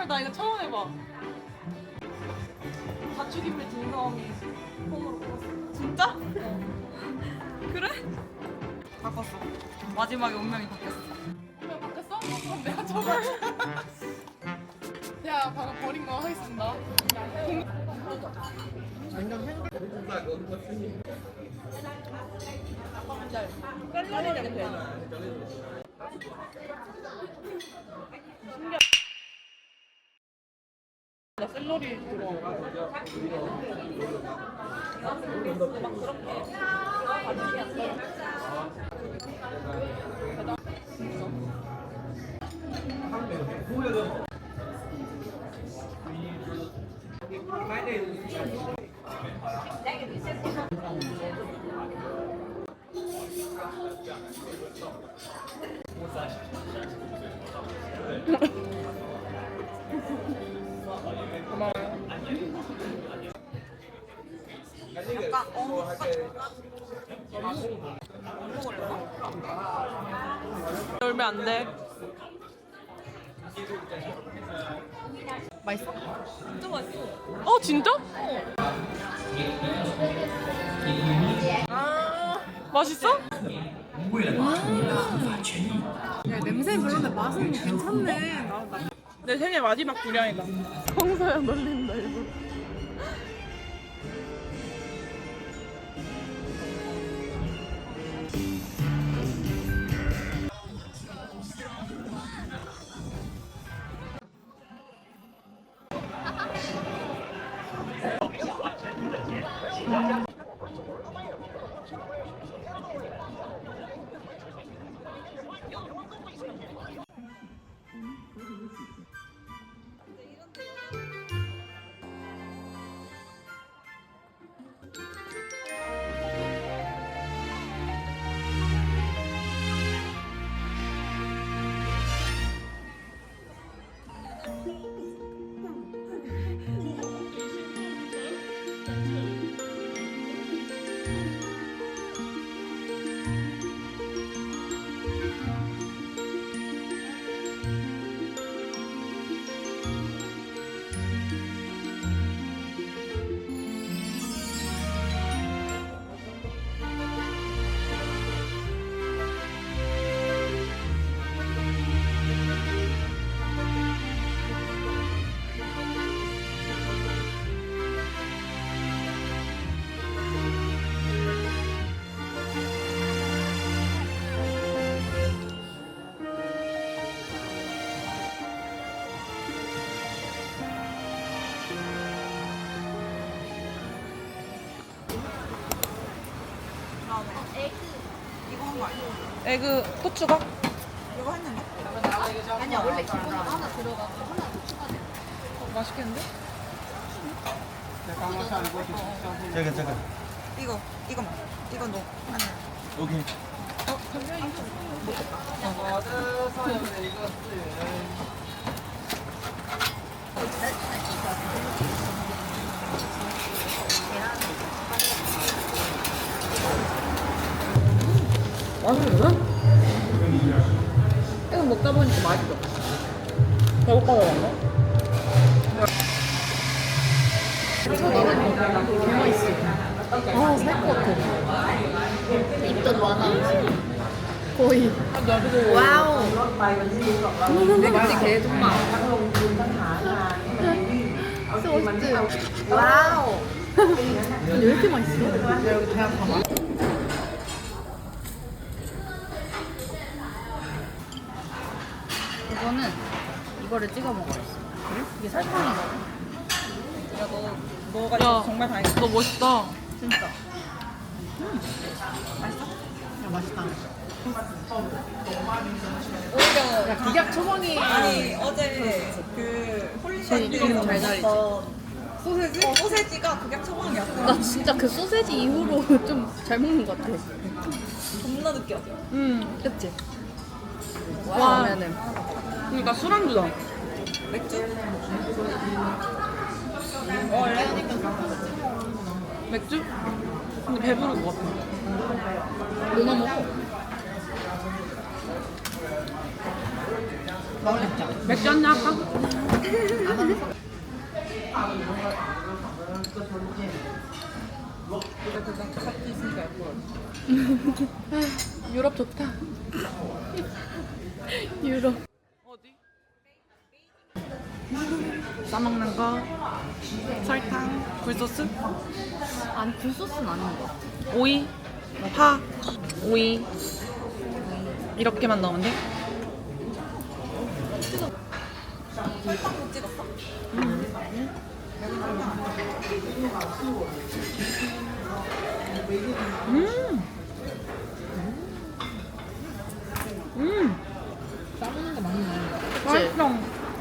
헐, 나 이거 처음 해봐. 가축인물 진성이 폰으로 뽑았어. 진짜? 그래? 바꿨어. 마지막에 운명이 바뀌었어. 왜 바뀌었어? 그럼 내가 저걸. 야, 방금 버린 거 하겠습니다. 나샐 러리 들어간 거. 약간 열면 안 돼. 맛있어? 진짜 맛있어. 어 진짜? 아 맛있어? 야, 냄새 별로인데 맛은 괜찮네. 나, 나. 내 생애 마지막 분량이다. 성서야 놀린다 Thank. 일부러. 에그 또 추가? 이거 했는데? 아니야, 원래 기본으로 하나 들어가고 하나 더 추가돼. 맛있겠는데? 저거 저거 이거 이거만 이건 너 하나 여기 맛있는데? 이거 먹다 보니까 맛있어. 배고파서 그런가? 개맛있어. 아, 살 것 같아. 입덧 많아. 거의. 와우. 내가 개 정말. 진짜 맛있지? 와우. 근데 왜 이렇게 맛있어? 야, 여기 대학 가봐. 이거는 이거를 찍어 먹어야지. 이게 설탕이거든. 야너 너가 야, 정말 다행이다 너 멋있다. 진짜. 맛있어? 야, 맛있다. 오히려 야, 기약 초봉이. 아니 어제 그 홀리데이에서 잘 달리지. 먹었던 소세지? 어, 소세지가 극약 처방이었어 나 진짜 그 소세지 이후로 좀 잘 먹는 것 같아. 겁나 느껴져 응. 그치? 와. 라면은. 그러니까 술안주다. 맥주? 어, 맥주? 근데 배부를 것 같아. 누나 먹어. 맥주 한잔 할까? 유럽 좋다. 유럽. 싸먹는 거 설탕 굴소스 아니 굴소스는 아닌 것 같아. 오이 파 오이 이렇게만 넣으면 돼? 음. 음. 싸우는 거 맞네. 맛있어.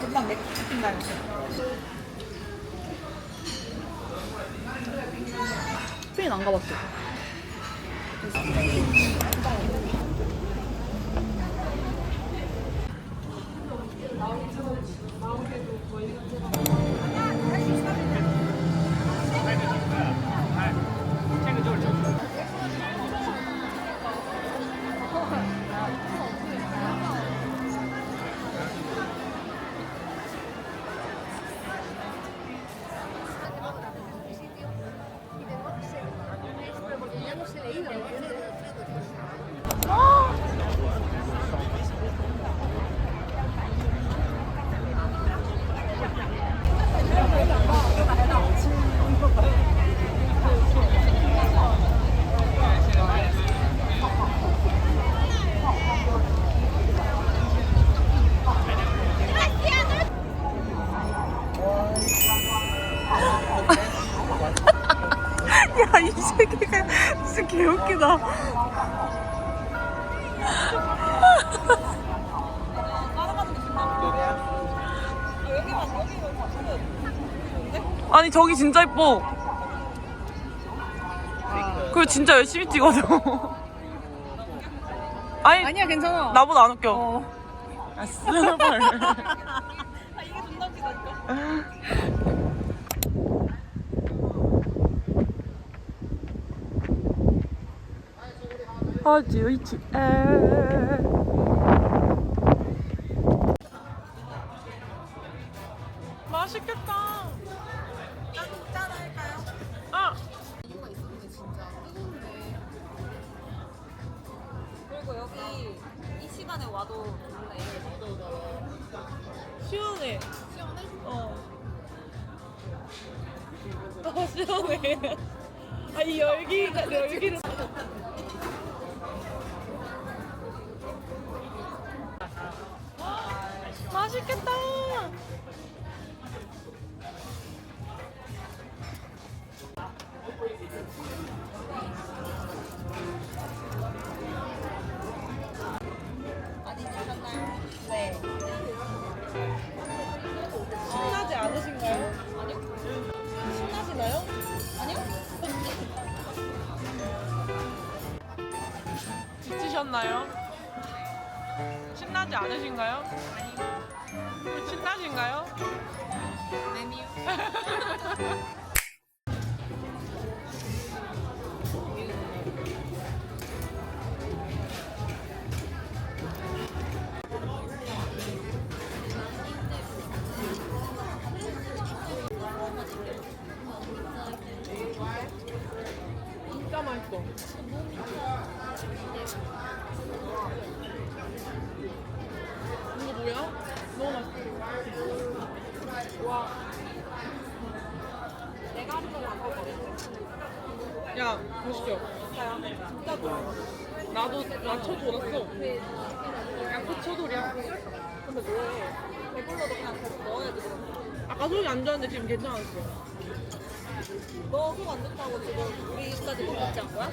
금방 맥주 시킨다 이렇게. 스페인 안 가봤어. you. Thank you. 아니, 저기 진짜 이뻐. 그리고 진짜 열심히 찍어줘. 아니, 아니야 괜찮아. 나보다 안 웃겨. 아, 스발. 아 이게 존나 웃기다니까. 에. 맛있겠다. 아, 그리고 여기 이 시간에 와도 좋네. 시원해. 시원해? 어. 어, 시원해. 아, 이 열기가, 열기를. 맛있겠다. 네. 신나지 않으신가요? 아니요? 신나시나요? 아니요? 지치셨나요? 신나지 않으신가요? 아니요. 신나신가요? 메뉴. 진짜 맛있어. 이거 뭐야? 너무 맛있어. 와. 내가 한번 와봐버렸어. 야, 보시죠. 진짜 좋아. 나도, 나 쳐돌았어. 양꼬 쳐돌이야. 근데 뭐해? 배불러도 그냥 계속 넣어야지. 아까 속이 안 좋았는데 지금 괜찮았어. 너 속 안 좋다고 지금 우리까지 못 먹지 않은 거야?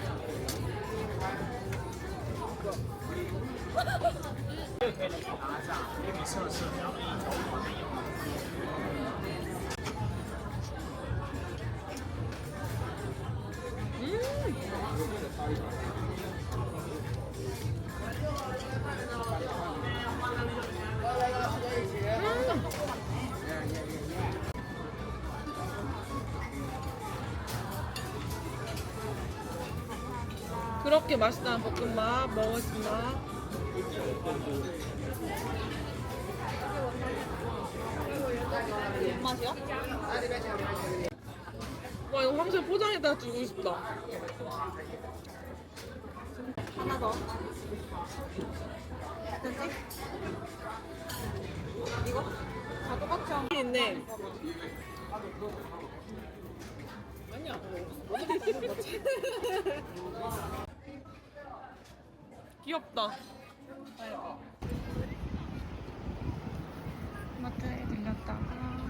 可以，可以，可以。你拿查一下，给你测试，然后给你没有。 그렇게 맛있다는 볶음밥 먹었습니다. 뭔 맛이야? 와 이거 황새 포장에다 주고 싶다. 하나 더. 됐지? 이거? 다 똑같이 있네. 아니야. 귀엽다. 마트에 들렸다가